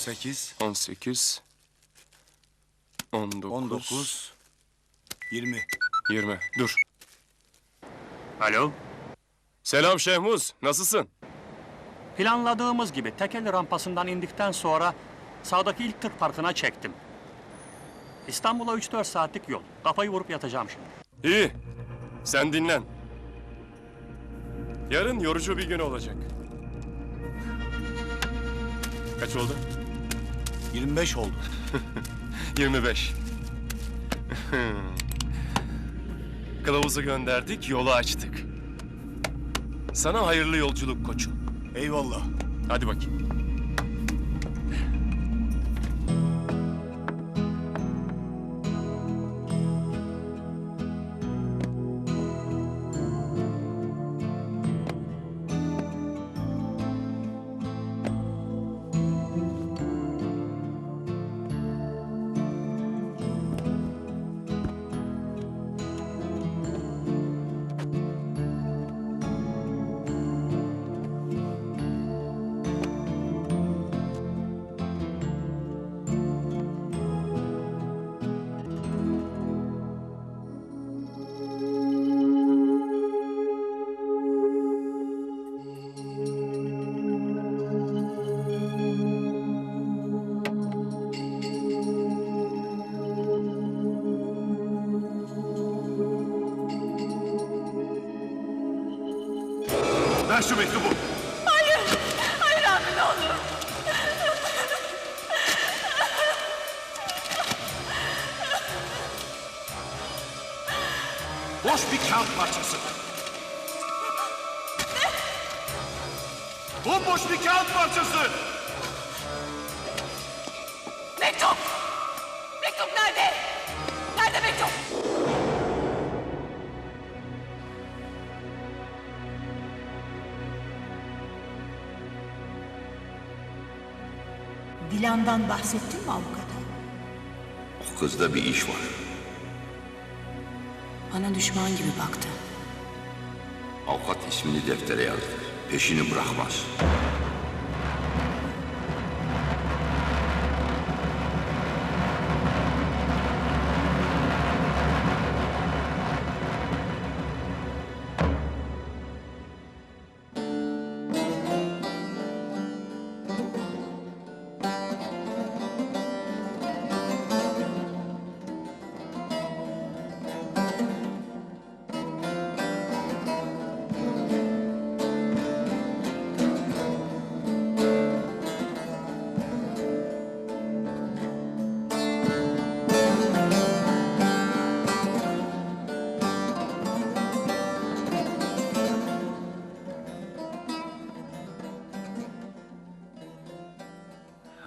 18, 18 19 19, 20. 20 Dur. Alo. Selam Şehmuz. Nasılsın? Planladığımız gibi Tekeli rampasından indikten sonra sağdaki ilk tır parkına çektim. İstanbul'a 3-4 saatlik yol. Kafayı vurup yatacağım şimdi. İyi. Sen dinlen. Yarın yorucu bir gün olacak. Kaç oldu? 25 oldu. 25. Kılavuzu gönderdik, yolu açtık. Sana hayırlı yolculuk koçum. Eyvallah. Hadi bakayım. Ver şu mektubu. Hayır abi ne olur. Boş bir kağıt parçası. Bomboş bir kağıt parçası. Dilan'dan bahsettin mi avukata? O kızda bir iş var. Bana düşman gibi baktı. Avukat ismini deftere yazdı. Peşini bırakmaz.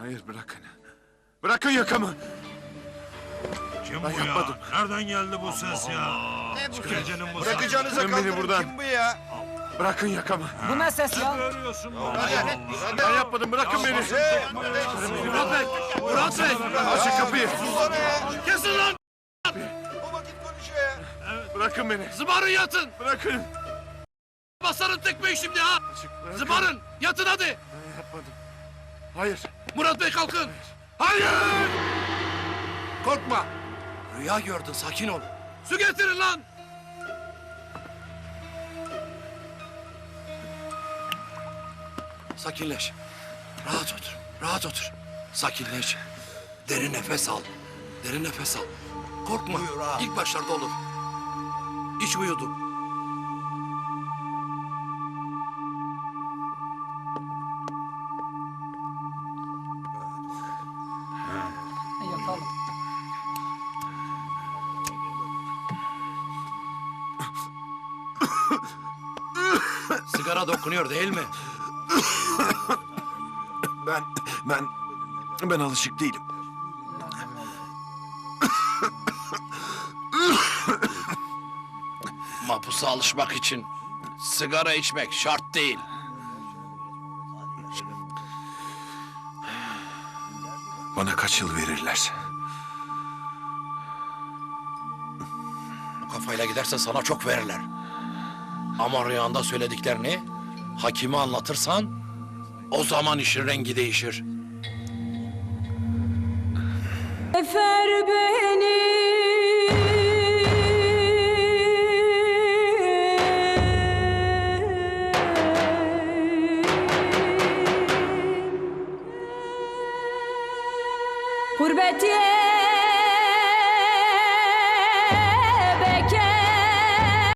Hayır bırakın. Bırakın yakamı. Kim Ben bu ya? yapmadım. Nereden geldi bu ses ya? Gecenin bu Bırakacağınıza kaldırın beni buradan. Kim bu ya? Bırakın yakamı. Bu ne ses Ne görüyorsun bu? Ben yapmadım bırakın beni. Murat Bey. Murat Bey. Açın kapıyı. Kesin lan. O vakit konuşuyor ya. Bırakın beni. Zıbarın yatın. Bırakın. Basarın tekmeyi şimdi ha. Açık bırakın. Zıbarın. Yatın hadi. Ben yapmadım. Hayır. Murat Bey kalkın. Hayır. Korkma. Rüya gördün sakin ol. Su getirin lan. Sakinleş. Rahat otur. Rahat otur. Sakinleş. Derin nefes al. Derin nefes al. Korkma. İlk başlarda olur. İç uyudu. Yatalım. Sigara dokunuyor değil mi? Ben, ben, ben alışık değilim. Mahpusa alışmak için sigara içmek şart değil. Bana kaç yıl verirler? Bu kafayla gidersen sana çok verirler. Ama rüyanda söylediklerini hakime anlatırsan o zaman işin rengi değişir. Efer bey. Gurbet ye